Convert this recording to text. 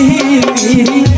नहीं